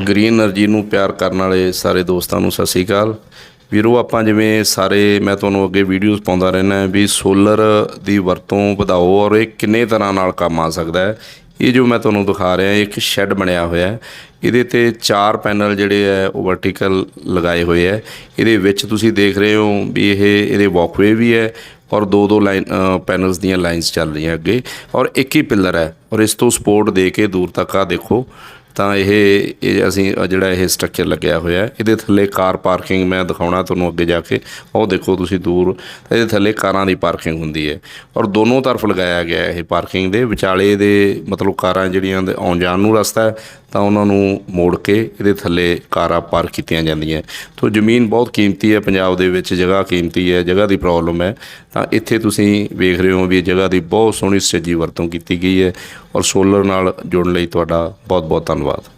Green energy ਨੂੰ ਪਿਆਰ ਕਰਨ ਵਾਲੇ ਸਾਰੇ ਦੋਸਤਾਂ ਨੂੰ ਸਤਿ ਸ੍ਰੀ ਅਕਾਲ। ਵੀਰੋ, ਆਪਾਂ ਜਿਵੇਂ ਸਾਰੇ, ਮੈਂ ਤੁਹਾਨੂੰ ਅੱਗੇ ਵੀਡੀਓਜ਼ ਪਾਉਂਦਾ ਰਹਿਣਾ ਵੀ ਸੋਲਰ ਦੀ ਵਰਤੋਂ ਵਧਾਓ ਔਰ ਇਹ ਕਿੰਨੇ ਤਰ੍ਹਾਂ ਨਾਲ ਕੰਮ ਆ ਸਕਦਾ ਹੈ। ਇਹ ਜੋ ਮੈਂ ਤੁਹਾਨੂੰ ਦਿਖਾ ਰਿਹਾ ਇੱਕ ਸ਼ੈੱਡ ਬਣਿਆ ਹੋਇਆ ਹੈ। ਇਹਦੇ ਤੇ ਚਾਰ ਪੈਨਲ ਜਿਹੜੇ ਹੈ, ਉਹ ਵਰਟੀਕਲ ਲਗਾਏ ਹੋਏ ਹੈ। ਇਹਦੇ ਵਿੱਚ ਤੁਸੀਂ ਦੇਖ ਰਹੇ ਹੋ ਵੀ ਇਹ, ਇਹਦੇ ਵਾਕਵੇ ਵੀ ਹੈ ਔਰ ਦੋ ਦੋ ਲਾਈਨ ਪੈਨਲਸ ਦੀਆਂ ਲਾਈਨਸ ਚੱਲ ਰਹੀਆਂ ਅੱਗੇ। ਔਰ ਇੱਕ ਹੀ ਪਿੱਲਰ ਹੈ ਔਰ ਇਸ ਤੋਂ ਸਪੋਰਟ ਦੇ ਕੇ ਦੂਰ ਤੱਕ ਆ ਦੇਖੋ ਤਾਂ ਇਹ ਇਹ ਅਸੀਂ ਜਿਹੜਾ ਇਹ ਸਟਰਕਚਰ ਲੱਗਿਆ ਹੋਇਆ ਇਹਦੇ ਥੱਲੇ ਕਾਰ ਪਾਰਕਿੰਗ ਮੈਂ ਦਿਖਾਉਣਾ ਤੁਹਾਨੂੰ ਅੱਗੇ ਜਾ ਕੇ। ਉਹ ਦੇਖੋ ਤੁਸੀਂ ਦੂਰ। ਤਾਂ ਇਹਦੇ ਥੱਲੇ ਕਾਰਾਂ ਦੀ ਪਾਰਕਿੰਗ ਹੁੰਦੀ ਹੈ। ਔਰ ਦੋਨੋਂ ਤਰਫ ਲਗਾਇਆ ਗਿਆ ਇਹ ਪਾਰਕਿੰਗ ਦੇ। ਵਿਚਾਲੇ ਦੇ ਮਤਲਬ ਕਾਰਾਂ ਜਿਹੜੀਆਂ ਦੇ ਆਉਣ ਜਾਣ ਨੂੰ ਰਸਤਾ ਹੈ। ਤਾਂ ਉਹਨਾਂ ਨੂੰ ਮੋੜ ਕੇ ਇਹਦੇ ਥੱਲੇ ਕਾਰਾਂ ਪਾਰ ਕੀਤੀਆਂ ਜਾਂਦੀਆਂ। ਤੋ ਜ਼ਮੀਨ ਬਹੁਤ ਕੀਮਤੀ ਹੈ, ਪੰਜਾਬ ਦੇ ਵਿੱਚ ਜਗ੍ਹਾ ਕੀਮਤੀ ਹੈ, ਜਗ੍ਹਾ ਦੀ ਪ੍ਰੋਬਲਮ ਹੈ। ਤਾਂ ਇੱਥੇ ਤੁਸੀਂ ਵੇਖ ਰਹੇ ਹੋ ਵੀ ਇਹ ਜਗ੍ਹਾ ਦੀ ਬਹੁਤ ਸੋਹਣੀ ਸੁਚੱਜੀ ਵਰਤੋਂ ਕੀਤੀ ਗਈ ਹੈ ਔਰ ਸੋਲਰ ਨਾਲ ਜੁੜਨ ਲਈ ਤੁਹਾਡਾ ਬਹੁਤ ਬਹੁਤ ਧੰਨਵਾਦ।